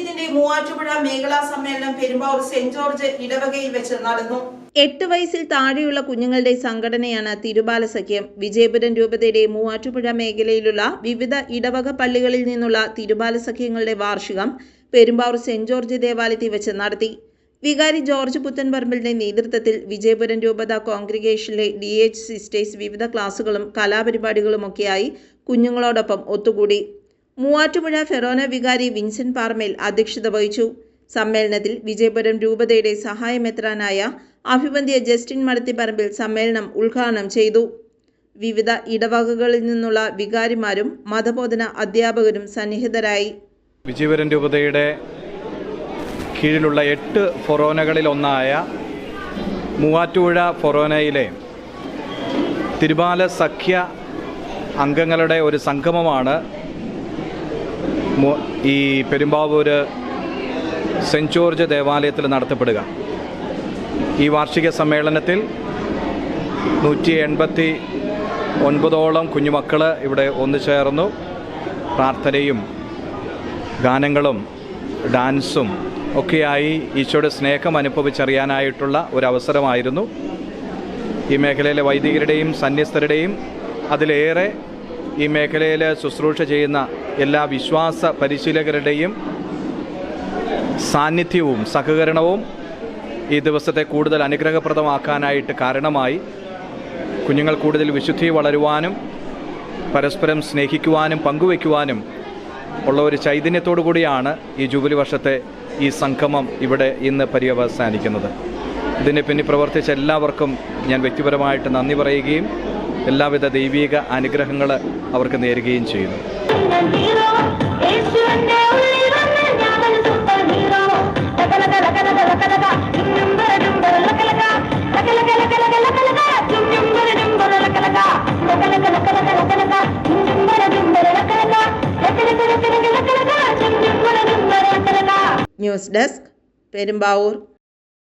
സഖ്യത്തിന്റെ മൂവാറ്റുപുഴ മേഖലാ സമ്മേളനം പെരുമ്പാവൂർ സെന്റ് ജോർജ് ഇടവകയിൽ വെച്ച് നടന്നു. എട്ട് വയസ്സിൽ താഴെയുള്ള കുഞ്ഞുങ്ങളുടെ സംഘടനയാണ് തിരുബാല സഖ്യം വിജയപുരം രൂപതയുടെ മൂവാറ്റുപുഴ മേഖലയിലുള്ള വിവിധ ഇടവക പള്ളികളിൽ നിന്നുള്ള തിരുബാല സഖ്യങ്ങളുടെ വാർഷികം പെരുമ്പാവൂർ സെന്റ് ജോർജ് ദേവാലയത്തിൽ വെച്ച് നടത്തി. വികാരി ജോർജ് പുത്തൻപറമ്പിലിന്റെ നേതൃത്വത്തിൽ വിജയപുരം രൂപത കോൺഗ്രിഗേഷനിലെ ഡി എച്ച് സിസ്റ്റേഴ്സ് വിവിധ ക്ലാസുകളും കലാപരിപാടികളുമൊക്കെയായി കുഞ്ഞുങ്ങളോടൊപ്പം ഒത്തുകൂടി. മൂവാറ്റുപുഴ ഫെറോന വികാരി വിൻസെന്റ് പാർമേൽ അധ്യക്ഷത വഹിച്ചു. സമ്മേളനത്തിൽ വിജയപുരം രൂപതയുടെ സഹായമെത്രാനായ അഭിവന്ധ്യ ജസ്റ്റിൻ മടത്തിപ്പറമ്പിൽ സമ്മേളനം ഉദ്ഘാടനം ചെയ്തു. വിവിധ ഇടവകകളിൽ നിന്നുള്ള വികാരിമാരും മതബോധന അധ്യാപകരും സന്നിഹിതരായി. വിജയപുരം രൂപതയുടെ കീഴിലുള്ള എട്ട് ഫൊറോനകളിൽ ഒന്നായ മൂവാറ്റുപുഴ ഫൊറോനയിലെ തിരുമാല സഖ്യ അംഗങ്ങളുടെ ഒരു സംഗമമാണ് ഈ പെരുമ്പാവൂര് സെന്റ് ജോർജ് ദേവാലയത്തിൽ നടത്തപ്പെടുക. ഈ വാർഷിക സമ്മേളനത്തിൽ നൂറ്റി എൺപത്തി ഒൻപതോളം കുഞ്ഞുമക്കൾ ഇവിടെ ഒന്നു ചേർന്നു. പ്രാർത്ഥനയും ഗാനങ്ങളും ഡാൻസും ഒക്കെയായി ഈശോയുടെ സ്നേഹം അനുഭവിച്ചറിയാനായിട്ടുള്ള ഒരവസരമായിരുന്നു. ഈ മേഖലയിലെ വൈദികരുടെയും സന്യസ്തരുടെയും അതിലേറെ ഈ മേഖലയിൽ ശുശ്രൂഷ ചെയ്യുന്ന എല്ലാ വിശ്വാസ പരിശീലകരുടെയും സാന്നിധ്യവും സഹകരണവും ഈ ദിവസത്തെ കൂടുതൽ അനുഗ്രഹപ്രദമാക്കാനായിട്ട് കാരണമായി കുഞ്ഞുങ്ങൾ കൂടുതൽ വിശുദ്ധി വളരുവാനും പരസ്പരം സ്നേഹിക്കുവാനും പങ്കുവയ്ക്കുവാനും ഉള്ള ഒരു ചൈതന്യത്തോടു കൂടിയാണ് ഈ ജൂബിലി വർഷത്തെ ഈ സംഗമം ഇവിടെ ഇന്ന് പര്യവസാനിക്കുന്നത്. ഇതിനെ പിന്നിൽ പ്രവർത്തിച്ച എല്ലാവർക്കും ഞാൻ വ്യക്തിപരമായിട്ട് നന്ദി പറയുകയും എല്ലാവിധ ദൈവീക അനുഗ്രഹങ്ങൾ അവർക്ക് നേരുകയും ചെയ്യുന്നു ന്യൂസ് ഡെസ്ക് പെരുമ്പാവൂർ